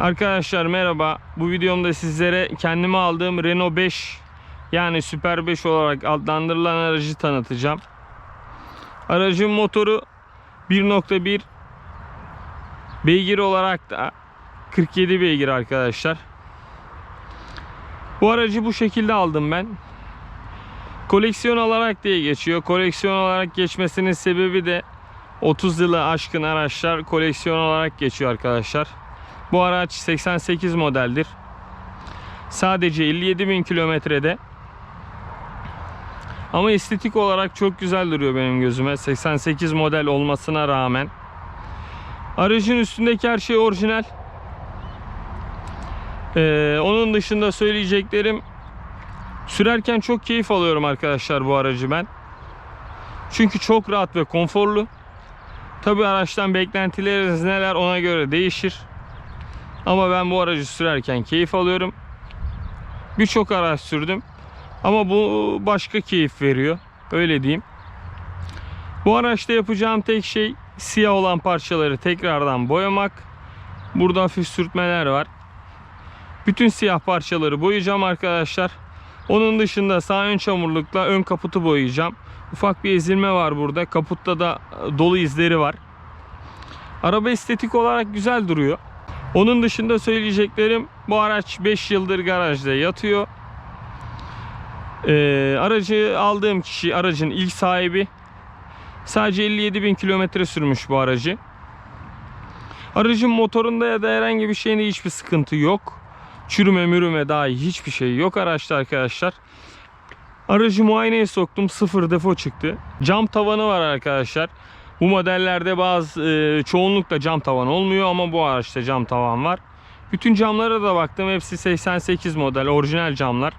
Arkadaşlar merhaba. Bu videomda sizlere kendime aldığım Renault 5 yani Super 5 olarak adlandırılan aracı tanıtacağım. Aracın motoru 1.1 beygir olarak da 47 beygir arkadaşlar. Bu aracı bu şekilde aldım ben. Koleksiyon olarak diye geçiyor. Koleksiyon olarak geçmesinin sebebi de 30 yılı aşkın araçlar koleksiyon olarak geçiyor arkadaşlar. Bu araç 88 modeldir. Sadece 57 bin kilometrede. Ama estetik olarak çok güzel duruyor benim gözüme. 88 model olmasına rağmen. Aracın üstündeki her şey orijinal. Ee, onun dışında söyleyeceklerim sürerken çok keyif alıyorum arkadaşlar bu aracı ben. Çünkü çok rahat ve konforlu. Tabi araçtan beklentileriniz neler ona göre değişir. Ama ben bu aracı sürerken keyif alıyorum. Birçok araç sürdüm. Ama bu başka keyif veriyor. Öyle diyeyim. Bu araçta yapacağım tek şey siyah olan parçaları tekrardan boyamak. Burada hafif sürtmeler var. Bütün siyah parçaları boyayacağım arkadaşlar. Onun dışında sağ ön çamurlukla ön kaputu boyayacağım. Ufak bir ezilme var burada. Kaputta da dolu izleri var. Araba estetik olarak güzel duruyor. Onun dışında söyleyeceklerim bu araç 5 yıldır garajda yatıyor. Ee, aracı aldığım kişi aracın ilk sahibi. Sadece 57 bin kilometre sürmüş bu aracı. Aracın motorunda ya da herhangi bir şeyinde hiçbir sıkıntı yok. Çürüme mürüme dahi hiçbir şey yok araçta arkadaşlar. Aracı muayeneye soktum sıfır defo çıktı. Cam tavanı var arkadaşlar. Bu modellerde bazı e, çoğunlukla cam tavan olmuyor ama bu araçta cam tavan var. Bütün camlara da baktım. Hepsi 88 model orijinal camlar.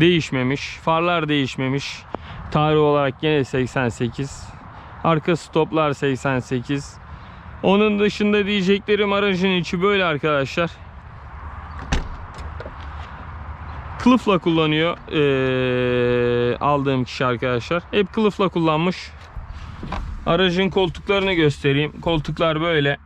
Değişmemiş. Farlar değişmemiş. Tarih olarak yine 88. Arka stoplar 88. Onun dışında diyeceklerim aracın içi böyle arkadaşlar. Kılıfla kullanıyor ee, aldığım kişi arkadaşlar. Hep kılıfla kullanmış. Aracın koltuklarını göstereyim. Koltuklar böyle.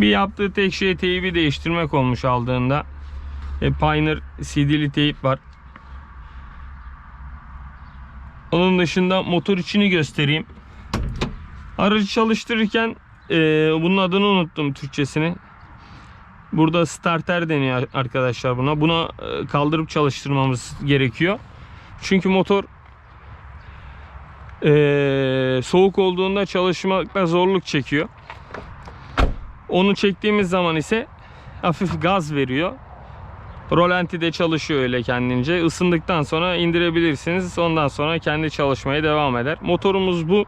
Bir yaptığı tek şey teybi değiştirmek olmuş aldığında. E, Pioneer CD'li teyip var. Onun dışında motor içini göstereyim. Aracı çalıştırırken e, bunun adını unuttum Türkçesini. Burada starter deniyor arkadaşlar buna. Buna e, kaldırıp çalıştırmamız gerekiyor. Çünkü motor e, soğuk olduğunda çalışmakta zorluk çekiyor. Onu çektiğimiz zaman ise hafif gaz veriyor. Rolanti de çalışıyor öyle kendince. Isındıktan sonra indirebilirsiniz. Ondan sonra kendi çalışmaya devam eder. Motorumuz bu.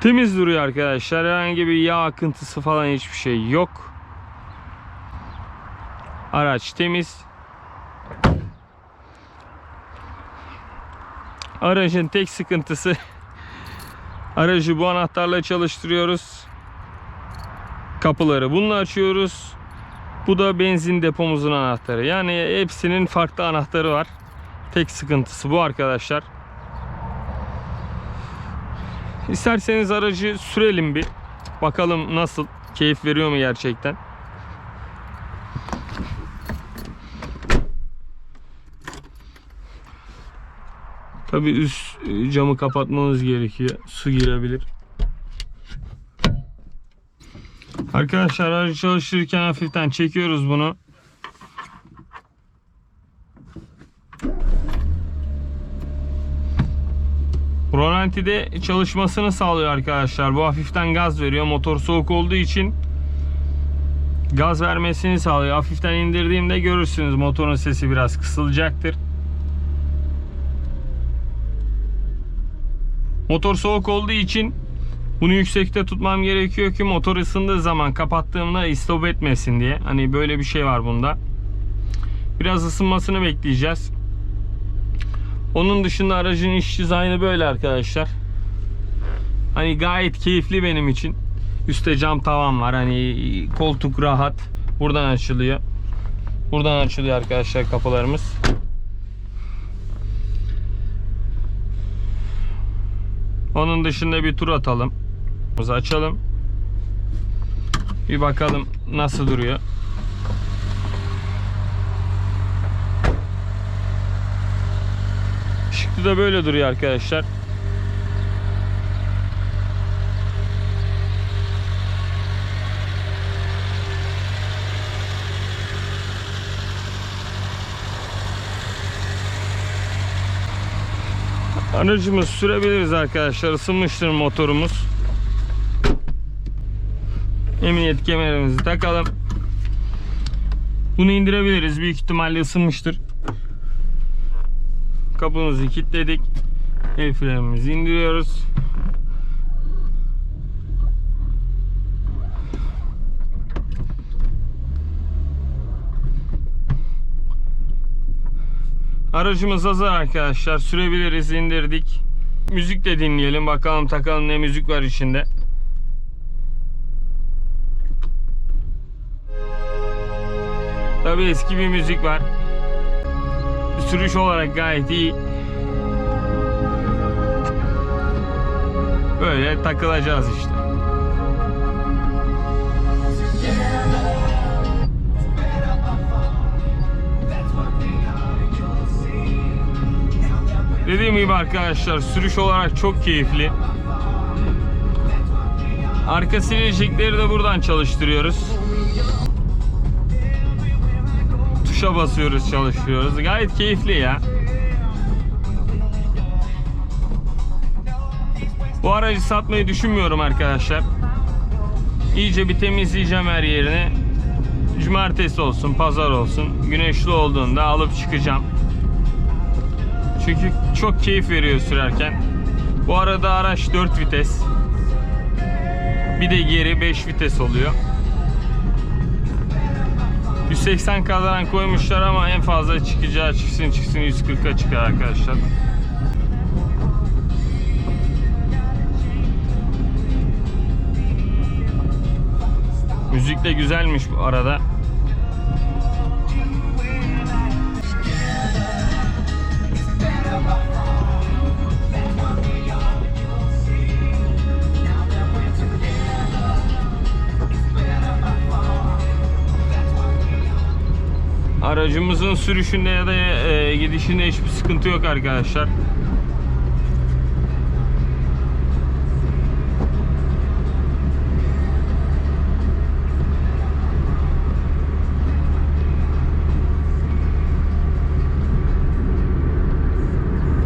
Temiz duruyor arkadaşlar. Herhangi bir yağ akıntısı falan hiçbir şey yok. Araç temiz. Aracın tek sıkıntısı aracı bu anahtarla çalıştırıyoruz. Kapıları bununla açıyoruz. Bu da benzin depomuzun anahtarı. Yani hepsinin farklı anahtarı var. Tek sıkıntısı bu arkadaşlar. İsterseniz aracı sürelim bir. Bakalım nasıl. Keyif veriyor mu gerçekten? Tabi üst camı kapatmamız gerekiyor. Su girebilir. Arkadaşlar aracı çalıştırırken hafiften çekiyoruz bunu. Rolanti'de çalışmasını sağlıyor arkadaşlar. Bu hafiften gaz veriyor. Motor soğuk olduğu için gaz vermesini sağlıyor. Hafiften indirdiğimde görürsünüz motorun sesi biraz kısılacaktır. Motor soğuk olduğu için bunu yüksekte tutmam gerekiyor ki motor ısındığı zaman kapattığımda istop etmesin diye. Hani böyle bir şey var bunda. Biraz ısınmasını bekleyeceğiz. Onun dışında aracın iç dizaynı böyle arkadaşlar. Hani gayet keyifli benim için. Üste cam tavan var. Hani koltuk rahat. Buradan açılıyor. Buradan açılıyor arkadaşlar kapılarımız. Onun dışında bir tur atalım. Açalım. Bir bakalım nasıl duruyor. Işıklı da böyle duruyor arkadaşlar. Aracımız sürebiliriz arkadaşlar. Isınmıştır motorumuz. Emniyet kemerimizi takalım. Bunu indirebiliriz. Büyük ihtimalle ısınmıştır. Kapımızı kilitledik. El frenimizi indiriyoruz. Aracımız hazır arkadaşlar. Sürebiliriz. indirdik. Müzik de dinleyelim. Bakalım takalım ne müzik var içinde. Tabii eski bir müzik var. Sürüş olarak gayet iyi. Böyle takılacağız işte. Dediğim gibi arkadaşlar sürüş olarak çok keyifli. Arka silecekleri de buradan çalıştırıyoruz. Tuşa basıyoruz çalıştırıyoruz. Gayet keyifli ya. Bu aracı satmayı düşünmüyorum arkadaşlar. İyice bir temizleyeceğim her yerini. Cumartesi olsun, pazar olsun. Güneşli olduğunda alıp çıkacağım. Çünkü çok keyif veriyor sürerken. Bu arada araç 4 vites. Bir de geri 5 vites oluyor. 180 kadran koymuşlar ama en fazla çıkacağı çıksın çıksın 140'a çıkar arkadaşlar. Müzik de güzelmiş bu arada. Aracımızın sürüşünde ya da e, gidişinde hiçbir sıkıntı yok arkadaşlar.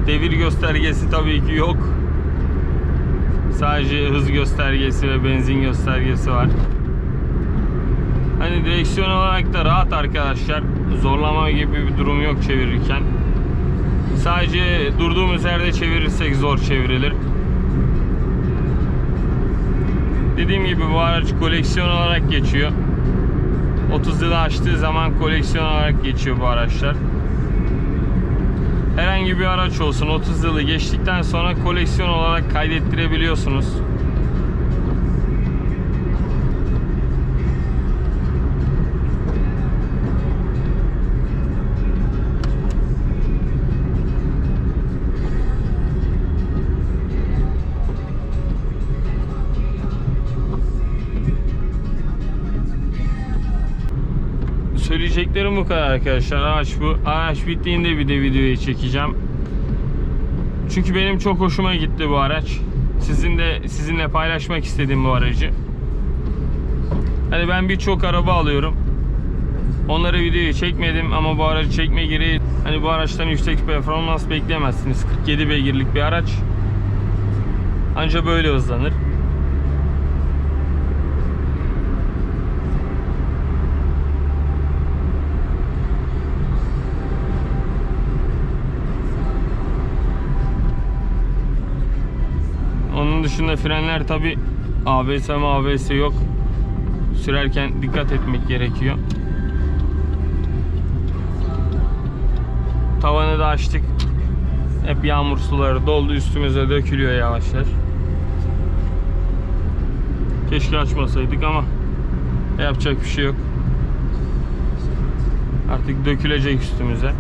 Devir göstergesi tabii ki yok. Sadece hız göstergesi ve benzin göstergesi var. Hani direksiyon olarak da rahat arkadaşlar. Zorlama gibi bir durum yok çevirirken. Sadece durduğumuz yerde çevirirsek zor çevrilir. Dediğim gibi bu araç koleksiyon olarak geçiyor. 30 yılı aştığı zaman koleksiyon olarak geçiyor bu araçlar. Herhangi bir araç olsun 30 yılı geçtikten sonra koleksiyon olarak kaydettirebiliyorsunuz. Söyleyeceklerim bu kadar arkadaşlar. Araç bu. Araç bittiğinde bir de videoyu çekeceğim. Çünkü benim çok hoşuma gitti bu araç. Sizin de sizinle paylaşmak istedim bu aracı. Hani ben birçok araba alıyorum. Onları videoyu çekmedim ama bu aracı çekme gereği hani bu araçtan yüksek performans bekleyemezsiniz. 47 beygirlik bir araç. Anca böyle hızlanır. Onun dışında frenler tabi ABS mi ABS yok. Sürerken dikkat etmek gerekiyor. Tavanı da açtık. Hep yağmur suları doldu üstümüze dökülüyor yavaşlar. Keşke açmasaydık ama yapacak bir şey yok. Artık dökülecek üstümüze.